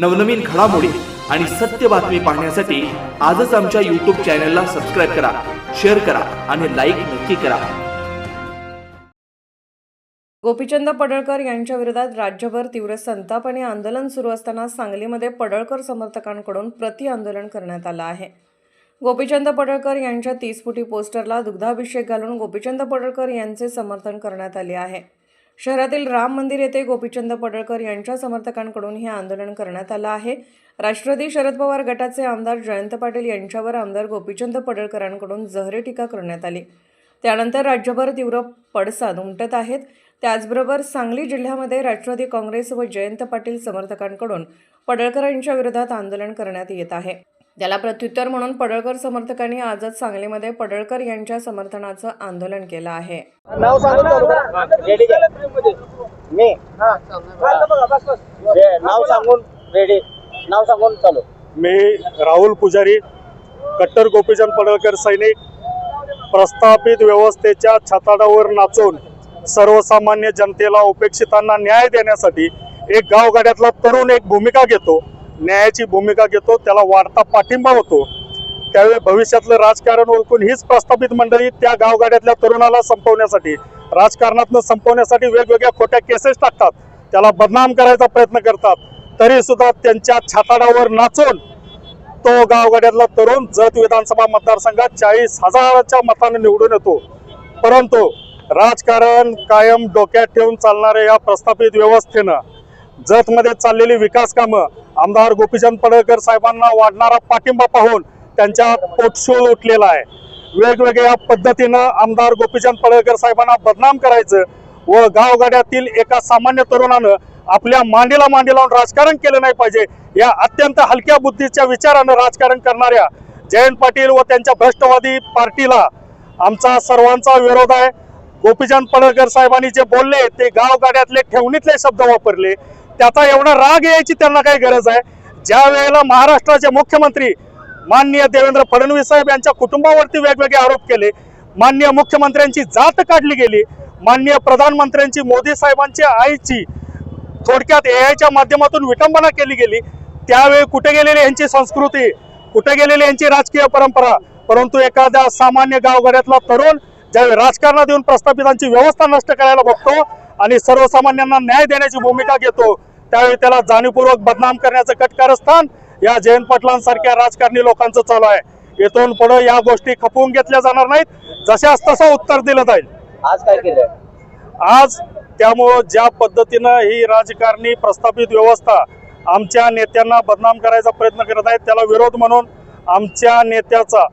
नवनवीन घडामोडी आणि सत्य बातमी पाहण्यासाठी आजच आमच्या यूट्यूब चॅनलला सबस्क्राईब करा शेअर करा आणि लाईक नक्की करा. गोपीचंद पडळकर यांच्या विरोधात राज्यभर तीव्र संताप आणि आंदोलन सुरू असताना सांगलीमध्ये पडळकर समर्थकांकडून प्रति आंदोलन करण्यात आलं आहे. गोपीचंद पडळकर यांच्या तीस फुटी पोस्टरला दुग्धाभिषेक घालून गोपीचंद पडळकर यांचे समर्थन करण्यात आले आहे. शहरातील राम मंदिर येथे गोपीचंद पडळकर यांच्या समर्थकांकडून हे आंदोलन करण्यात आलं आहे. राष्ट्रवादी शरद पवार गटाचे आमदार जयंत पाटील यांच्यावर आमदार गोपीचंद पडळकरांकडून जहरी टीका करण्यात आली. त्यानंतर राज्यभर तीव्र पडसाद उमटत आहेत. त्याचबरोबर सांगली जिल्ह्यामध्ये राष्ट्रवादी काँग्रेस व जयंत पाटील समर्थकांकडून पडळकरांच्या विरोधात आंदोलन करण्यात येत आहे. त्याला प्रत्युत्तर म्हणून पडळकर समर्थकांनी आजच सांगलीमध्ये पडळकर यांच्या समर्थनाचं आंदोलन केलं आहे. नाव सांगून चालू करा. रेडी घ्या. मी? रे- नाव सांगून रेडी. नाव सांगून चालू. मी राहुल पुजारी कट्टर गोपीचंद पडळकर सैनिक प्रस्थापित व्यवस्थेच्या छताडावर नाचून सर्वसामान्य जनतेला उपेक्षितांना न्याय देण्यासाठी एक गावगाड्यातला तरुण एक भूमिका घेतो. न्यायाची भूमिका घेतो त्याला वाढता पाठिंबा होतो. त्यावेळी भविष्यातलं राजकारण ओळखून हीच प्रस्थापित मंडळी त्या गावगाड्यातल्या तरुणाला संपवण्यासाठी राजकारणातनं संपवण्यासाठी वेगवेगळ्या खोट्या केसेस टाकतात. त्याला बदनाम करायचा प्रयत्न करतात. तरी सुद्धा त्यांच्या छाताडावर नाचून तो गावगाड्यातला तरुण जत विधानसभा मतदारसंघात चाळीस हजाराच्या मताने निवडून येतो. परंतु राजकारण कायम डोक्यात ठेवून चालणाऱ्या या प्रस्थापित व्यवस्थेनं जतमध्ये चाललेली विकास कामं आमदार गोपीचंद पडळकर साहेबांना वाढणारा पाठिंबा पाहून त्यांच्या पोटशूळ उठलेला आहे. वेगवेगळ्या पद्धतीनं आमदार गोपीचंद पडळकर साहेबांना बदनाम करायचं व गावगाड्यातील एका सामान्य तरुणानं आपल्या मांडीला मांडी लावून राजकारण केलं नाही पाहिजे या अत्यंत हलक्या बुद्धीच्या विचारानं राजकारण करणाऱ्या जयंत पाटील व त्यांच्या भ्रष्टवादी पार्टीला आमचा सर्वांचा विरोध आहे. गोपीचंद पडळकर साहेबांनी जे बोलले ते गावगाड्यातले ठेवणीतले शब्द वापरले. त्याचा एवढा राग यायची त्यांना काही गरज आहे. ज्या वेळेला महाराष्ट्राचे मुख्यमंत्री माननीय देवेंद्र फडणवीस साहेब यांच्या कुटुंबावरती वेगवेगळे आरोप केले माननीय मुख्यमंत्र्यांची जात काढली गेली माननीय प्रधानमंत्र्यांची मोदी साहेबांची आईची थोडक्यात एआयच्या माध्यमातून विटंबना केली गेली. त्यावेळी कुठे गेलेली यांची संस्कृती कुठे गेलेली यांची राजकीय परंपरा परंतु एखाद्या सामान्य गावगाड्यातला तरुण ज्यावेळी राजकारणात येऊन प्रस्थापितांची व्यवस्था नष्ट करायला बघतो आणि सर्वसामान्यांना न्याय देण्याची भूमिका घेतो त्यावेळी त्याला जाणीवपूर्वक बदनाम करण्याचं कटकारस्थान या जयंत पाटलांसारख्या राजकारणी लोकांचं चालू आहे. इथून पुढे या गोष्टी खपवून घेतल्या जाणार नाहीत. जशास तसं उत्तर दिलं जाईल. आज काय केलं? आज त्यामुळं ज्या पद्धतीनं ही राजकारणी प्रस्थापित व्यवस्था आमच्या नेत्यांना बदनाम करायचा प्रयत्न करत आहेत त्याला विरोध म्हणून आमच्या नेत्याचा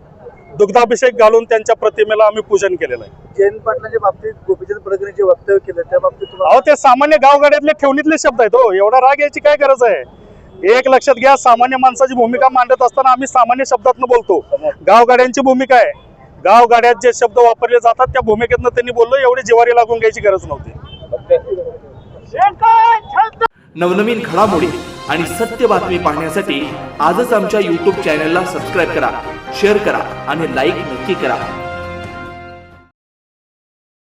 दुग्धाभिषेक घालून त्यांच्या प्रतिमेला आम्ही पूजन केलेलं आहे. जयंत पाटलांच्या बाबतीत गोपीचंद पडळकर जे वक्तव्य केलं त्या बाबतीत तुम्हाला अहो ते सामान्य गावगाड्यातले ठेवणीतले शब्द आहेत हो. एवढा राग यायची काय गरज आहे? एक लक्षात घ्या सामान्य माणसाची भूमिका मांडत असताना आम्ही सामान्य शब्दातनं बोलतो. गावगाड्यांची भूमिका आहे. गावगाड्यात जे शब्द वापरले जातात त्या भूमिकेतनं त्यांनी बोललो एवढी जिवारी लागून घ्यायची गरज नव्हती. नवनवीन घडामोडी आणि सत्य बातमी पाहण्यासाठी आजच आमच्या यूट्यूब चॅनलला सबस्क्राईब करा. शेअर करा आणि लाईक नक्की करा.